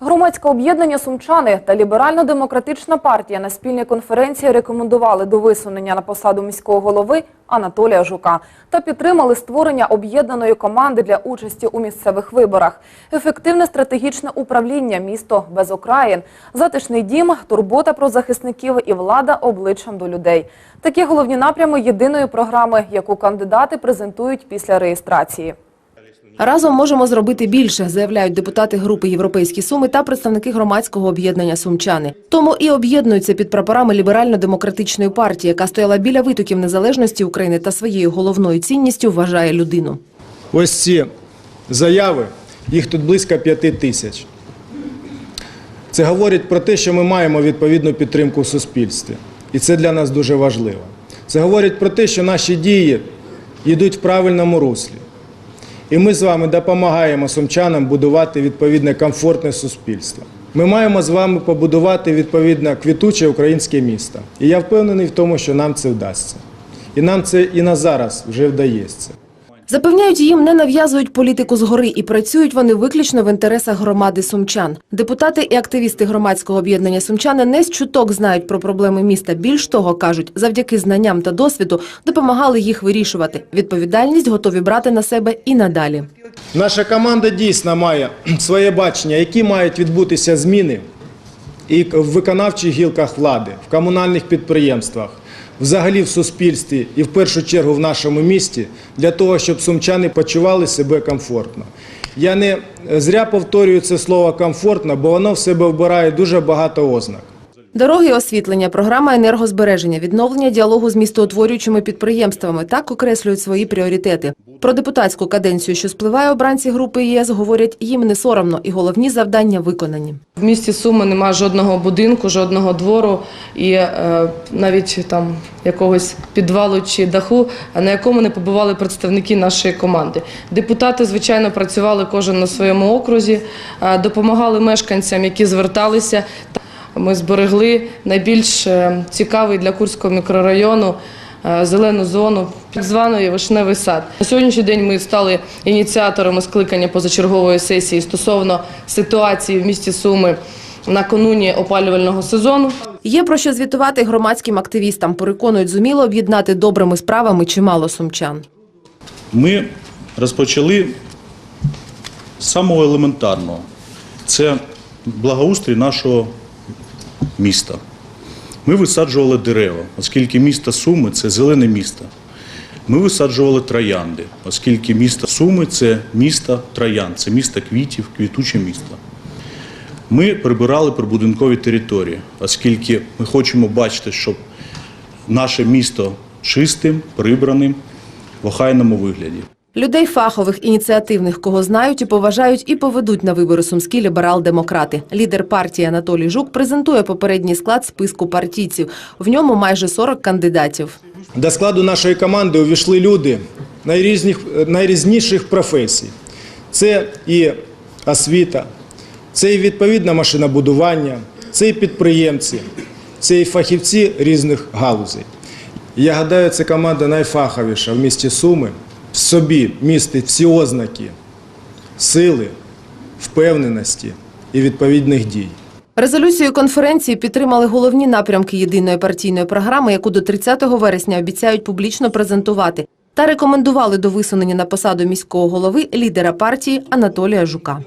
Громадське об'єднання Сумчани та Ліберально-демократична партія на спільній конференції рекомендували до висунення на посаду міського голови Анатолія Жука та підтримали створення об'єднаної команди для участі у місцевих виборах, ефективне стратегічне управління, місто без окраїн, затишний дім, турбота про захисників і влада обличчям до людей. Такі головні напрями єдиної програми, яку кандидати презентують після реєстрації. Разом можемо зробити більше, заявляють депутати групи Європейські суми та представники громадського об'єднання Сумчани. Тому і об'єднуються під прапорами ліберально-демократичної партії, яка стояла біля витоків незалежності України та своєю головною цінністю вважає людину. Ось ці заяви, їх тут близько п'яти тисяч. Це говорить про те, що ми маємо відповідну підтримку в суспільстві. І це для нас дуже важливо. Це говорить про те, що наші дії йдуть в правильному руслі. І ми з вами допомагаємо сумчанам будувати відповідне комфортне суспільство. Ми маємо з вами побудувати відповідно квітуче українське місто. І я впевнений в тому, що нам це вдасться. І нам це і на зараз вже вдається. Запевняють, їм не нав'язують політику згори і працюють вони виключно в інтересах громади сумчан. Депутати і активісти громадського об'єднання сумчани не з чуток знають про проблеми міста. Більш того, кажуть, завдяки знанням та досвіду допомагали їх вирішувати. Відповідальність готові брати на себе і надалі. Наша команда дійсно має своє бачення, які мають відбутися зміни і в виконавчих гілках влади, в комунальних підприємствах, взагалі в суспільстві і в першу чергу в нашому місті, для того, щоб сумчани почували себе комфортно. Я не зря повторюю це слово комфортно, бо воно в себе вбирає дуже багато ознак. Дороги, освітлення, програма енергозбереження, відновлення діалогу з містоутворюючими підприємствами так окреслюють свої пріоритети. Про депутатську каденцію, що спливає обранці групи ЄС, говорять, їм не соромно і головні завдання виконані. В місті Суми немає жодного будинку, жодного двору і е, навіть там якогось підвалу чи даху, на якому не побували представники нашої команди. Депутати, звичайно, працювали кожен на своєму окрузі, е, допомагали мешканцям, які зверталися. Ми зберегли найбільш е, цікавий для Курського мікрорайону е, зелену зону, так званий вишневий сад. На сьогоднішній день ми стали ініціаторами скликання позачергової сесії стосовно ситуації в місті Суми накануні опалювального сезону. Є про що звітувати громадським активістам. Переконують, зуміло об'єднати добрими справами чимало сумчан. Ми розпочали з самого елементарного. Це благоустрій нашого міста. Ми висаджували дерева, оскільки місто Суми це зелене місто. Ми висаджували троянди, оскільки місто Суми це місто троянд, це місто квітів, квітуче місто. Ми прибирали прибудинкові території, оскільки ми хочемо бачити, щоб наше місто чистим, прибраним, в охайному вигляді. Людей фахових, ініціативних, кого знають і поважають, і поведуть на вибори сумські ліберал-демократи. Лідер партії Анатолій Жук презентує попередній склад списку партійців. В ньому майже 40 кандидатів. До складу нашої команди увійшли люди найрізних, найрізніших професій. Це і освіта, це і відповідне машинобудування, це і підприємці, це і фахівці різних галузей. Я гадаю, це команда найфаховіша в місті Суми. В собі містить всі ознаки сили, впевненості і відповідних дій. Резолюцію конференції підтримали головні напрямки єдиної партійної програми, яку до 30 вересня обіцяють публічно презентувати, та рекомендували до висунення на посаду міського голови лідера партії Анатолія Жука.